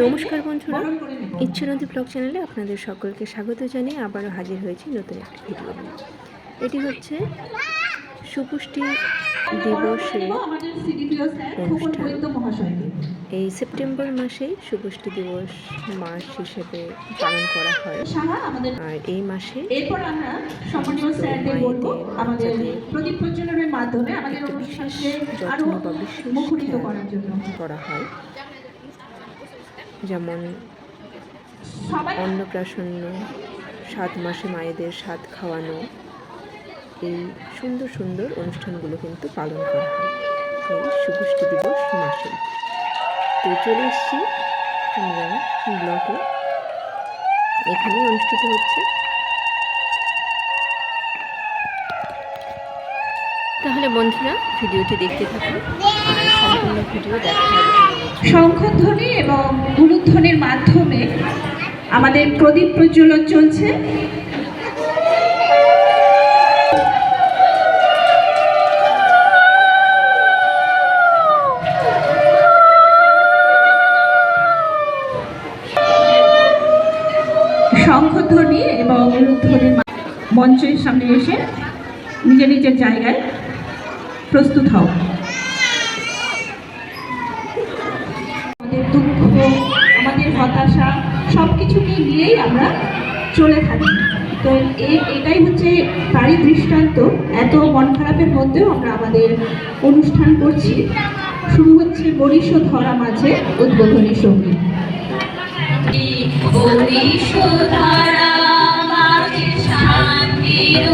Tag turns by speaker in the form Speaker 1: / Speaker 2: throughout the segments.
Speaker 1: নমস্কার বন্ধুরা ইচ্ছানদী ব্লগ চ্যানেলে আপনাদের সকলকে স্বাগত জানিয়ে আবারও হাজির হয়েছি নতুন একটি ভিডিও নিয়ে। এটি হচ্ছে সুপুষ্টি দিবসে
Speaker 2: আমাদের সিডিপিও স্যার খোকন বৈদ্য মহাশয়কে
Speaker 1: এই সেপ্টেম্বর মাসেই সুপুষ্টি দিবস মাস হিসেবে পালন করা হয়। আর এই মাসে
Speaker 2: মাধ্যমে আমাদের অনুষ্ঠানকে আরও
Speaker 1: যত্ন বা বিশেষ
Speaker 2: মুখরিত
Speaker 1: খেয়াল
Speaker 2: করার জন্য
Speaker 1: করা হয় যেমন অন্নপ্রাশন্ন সাত মাসে মায়েদের সাত খাওয়ানো এই সুন্দর সুন্দর অনুষ্ঠানগুলো কিন্তু পালন করা হয় এই সুপুষ্টি দিবস মাসে। তো চলে এসছি আমরা ব্লকে। এখানেই অনুষ্ঠিত হচ্ছে। তাহলে বন্ধুরা ভিডিওটি দেখতে থাকুন। সম্পূর্ণ ভিডিও দেখা
Speaker 2: শঙ্খধ্বনি এবং উলুধ্বনির মাধ্যমে আমাদের প্রদীপ প্রজ্বলন চলছে। শঙ্খধ্বনি এবং উলুধ্বনির মঞ্চের সামনে এসে নিজের নিজের জায়গায় প্রস্তুত হও। আমাদের দুঃখ, আমাদের হতাশা সব কিছুকে নিয়েই আমরা চলে থাকি। তো এটাই হচ্ছে তারই দৃষ্টান্ত। এত মন খারাপের মধ্যেও আমরা আমাদের অনুষ্ঠান করছি। শুরু হচ্ছে বরিশ ধরা মাঝে উদ্বোধনী
Speaker 3: সংগীত। শান্তির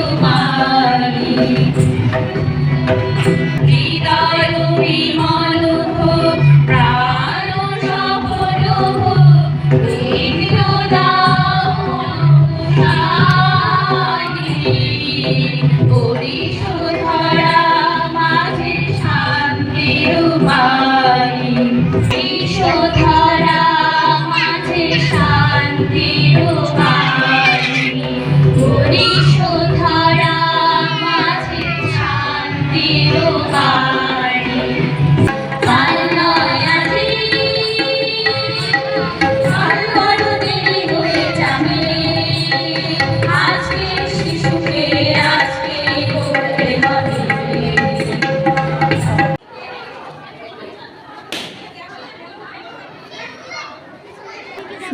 Speaker 3: শান্তির বাণী।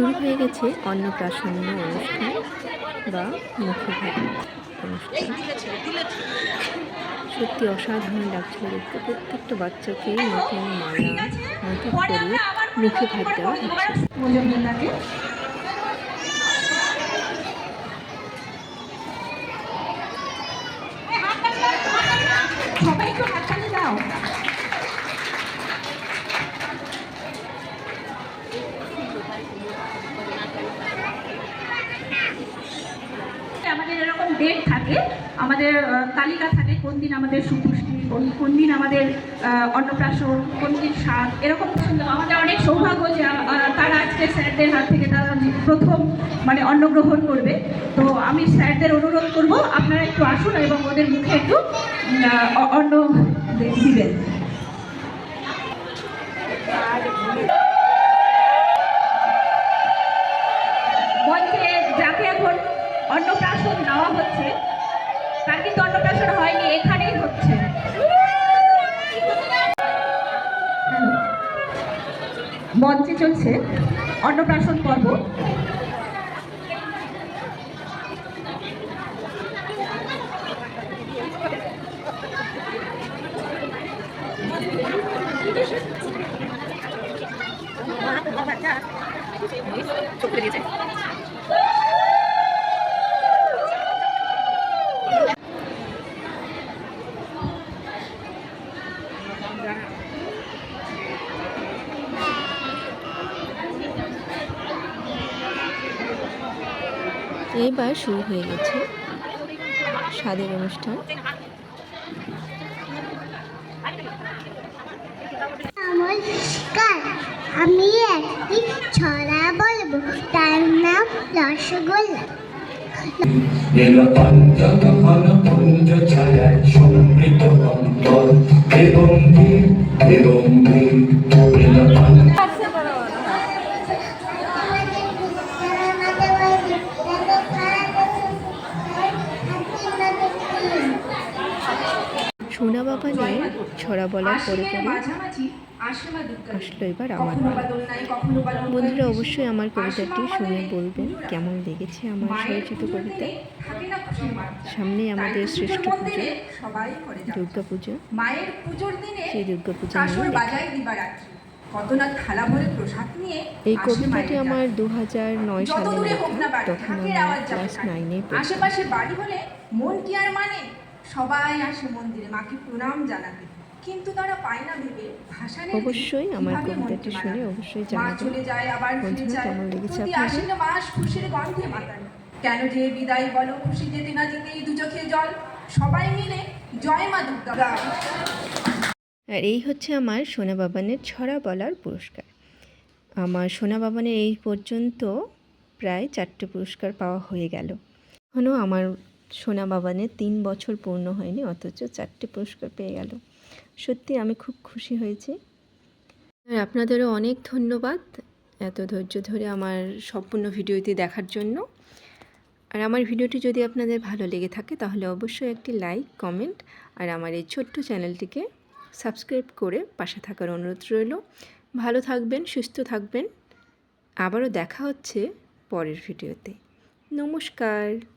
Speaker 1: শুরু হয়ে গেছে অন্নপ্রাশন্ন অনুষ্ঠান বা অনুষ্ঠান। সত্যি অসাধারণ লাগছিল দেখতে। প্রত্যেকটা বাচ্চাকে নতুন মালা, নতুন করে মুখে ভাত দেওয়া হচ্ছে
Speaker 2: মজুমদারকে সবাই একটু হাততালি দাও আমাদের এরকম ডেট থাকে, আমাদের তালিকা থাকে কোন দিন আমাদের সুপুষ্টি, কোন কোন দিন আমাদের অন্নপ্রাশন, কোন দিন সাত এরকম আমাদের অনেক সৌভাগ্য যে তারা আজকে স্যারদের হাত থেকে তারা প্রথম মানে অন্নগ্রহণ করবে। তো আমি স্যারদের অনুরোধ করব, আপনারা একটু আসুন এবং ওদের মুখে একটু অন্ন দিবেন। মঞ্চে চলছে অন্নপ্রাশন পর্ব।
Speaker 1: এইবার শুরু হয়ে গেছে স্বাদের অনুষ্ঠান।
Speaker 4: নমস্কার আমি একটি ছড়া বলব তার নাম রসগোল্লা।
Speaker 5: এবং এবং
Speaker 1: ছড়া
Speaker 6: বলা করে দেবী।
Speaker 1: আসলো এবার আমার বন্ধুরা অবশ্যই আমার কবিতাটি শুনে বলবেন কেমন লেগেছে আমার
Speaker 6: মায়ের
Speaker 1: স্বরচিত কবিতা
Speaker 6: দিনে থাকে না খুশির বার্তা।
Speaker 1: সামনেই আমাদের শ্রেষ্ঠ পুজো
Speaker 6: করে।
Speaker 1: দুর্গা পুজো
Speaker 6: মায়ের পুজোর দিনে
Speaker 1: সেই দুর্গা পূজা এই কবিতাটি আমার দু হাজার নয় সালে তখন ক্লাস নাইনে
Speaker 6: আশেপাশে বাড়ি হলে মন কি আর মানে? সবাই আসে মন্দিরে মাকে প্রণাম জানাতে। কিন্তু তারা পায় না ভেবে ভাষা নেই
Speaker 1: অবশ্যই আমার কবিতাটি শুনে। অবশ্যই
Speaker 6: মা চলে যায় আবার ফিরে যায়। প্রতি? আশ্বিন মাস খুশির গন্ধে মাতানো কেন যে বিদায় বলো খুশি যেতে না দু চোখে জল। সবাই মিলে জয় মা দুর্গা।
Speaker 1: আর এই হচ্ছে আমার সোনা বাবানের ছড়া বলার পুরস্কার। আমার সোনা বাবানের এই পর্যন্ত প্রায় চারটে পুরস্কার পাওয়া হয়ে গেল। এখনও আমার সোনা বাবানের তিন বছর পূর্ণ হয়নি, অথচ চারটে পুরস্কার পেয়ে গেল। সত্যি আমি খুব খুশি হয়েছি। আর আপনাদেরও অনেক ধন্যবাদ এত ধৈর্য ধরে আমার সম্পূর্ণ ভিডিওটি দেখার জন্য। আর আমার ভিডিওটি যদি আপনাদের ভালো লেগে থাকে, তাহলে অবশ্যই একটি লাইক, কমেন্ট আর আমার এই ছোট্ট চ্যানেলটিকে সাবস্ক্রাইব করে পাশে থাকার অনুরোধ রইল। ভালো থাকবেন, সুস্থ থাকবেন। আবারও দেখা হচ্ছে পরের ভিডিওতে। নমস্কার।